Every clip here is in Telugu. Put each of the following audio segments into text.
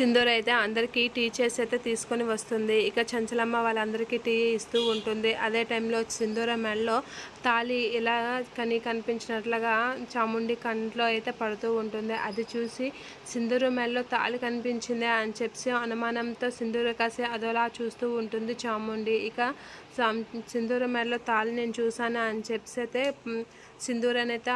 సింధూర్ అయితే అందరికీ టీ చేసి అయితే తీసుకొని వస్తుంది. ఇక చంచలమ్మ వాళ్ళందరికీ టీ ఇస్తూ ఉంటుంది. అదే టైంలో సింధూర మెడలో తాళి ఇలా కని కనిపించినట్లుగా చాముండి కంట్లో అయితే పడుతూ ఉంటుంది. అది చూసి సింధూర మెడలో తాళి కనిపించిందే అని చెప్పి అనుమానంతో సింధూర కాసి అదోలా చూస్తూ ఉంటుంది చాముండి. ఇక సింధూర మెడలో తాళి నేను చూసాను అని చెప్పి అయితే సింధూరనైతే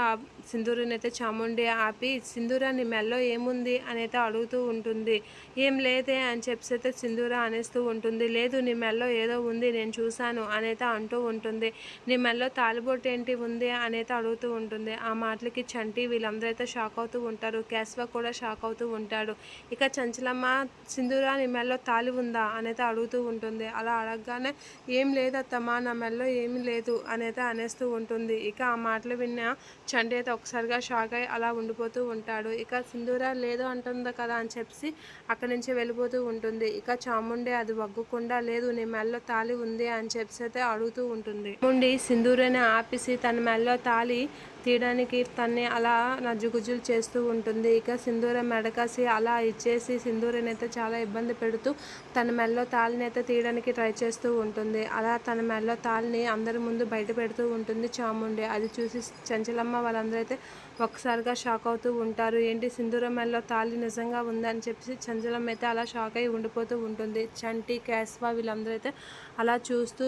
సింధూరనైతే చాముండి ఆపి సింధూరాన్ని మెడలో మెల్లో ఏముంది? అనైతే అడుగుతూ ఉంటుంది. ఏం లేదే అని చెప్పి అయితే సింధూర అనేస్తూ ఉంటుంది. లేదు నీ మెల్లో ఏదో ఉంది నేను చూశాను అనేత అంటూ ఉంటుంది. నీ మెల్లో తాలిబోట్ ఏంటి ఉంది అనేత అడుగుతూ ఉంటుంది. ఆ మాటలకి చంటి వీళ్ళందరూ అయితే షాక్ అవుతూ ఉంటారు. కేశవ కూడా షాక్ అవుతూ ఉంటాడు. ఇక చంచలమ్మ సింధూర నీ మెల్లో తాలి ఉందా అనేత అడుగుతూ ఉంటుంది. అలా అడగగానే ఏం లేదత్తమ్మా నా మెల్లో ఏమీ లేదు అనేత అనేస్తూ ఉంటుంది. ఇక ఆ మాటలు విన్న చంటి అయితే ఒకసారిగా షాక్ అయ్యి అలా ఉండిపోతూ ఉంటాడు. ఇక సింధూర లేదు అంటుంది కదా అని చెప్పి అక్కడి నుంచి వెళ్ళిపోతూ ఉంటుంది. ఇక చాముండే అది వగ్గకుండా లేదు నీ మెల్లో తాలి ఉంది అని చెప్పి అయితే అడుగుతూ ఉంటుంది. చాముండి సింధూరిని ఆపేసి తన మెల్లో తాలి తీయడానికి తన్ని అలా నజ్జుగుజ్జులు చేస్తూ ఉంటుంది. ఇక సింధూర మెడకాసి అలా ఇచ్చేసి సింధూరనైతే చాలా ఇబ్బంది పెడుతూ తన మెల్లో తాళిని అయితే తీయడానికి ట్రై చేస్తూ ఉంటుంది. అలా తన మెల్లో తాళిని అందరి ముందు బయట పెడుతూ ఉంటుంది చాముండి. అది చూసి చంచలమ్మ వాళ్ళందరూ అయితే ఒక్కసారిగా షాక్ అవుతూ ఉంటారు. ఏంటి సింధూర మెల్లో తాళి నిజంగా ఉందని చెప్పి చంచలమ్మ అయితే అలా షాక్ అయి ఉండిపోతూ ఉంటుంది. చంటి కేశవ వీళ్ళందరూ అయితే అలా చూస్తూ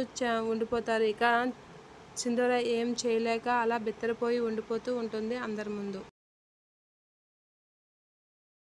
ఉండిపోతారు. ఇక సింధూర ఏం చేయలేక అలా బెత్తరపోయి ఉండిపోతూ ఉంటుంది అందరి ముందు.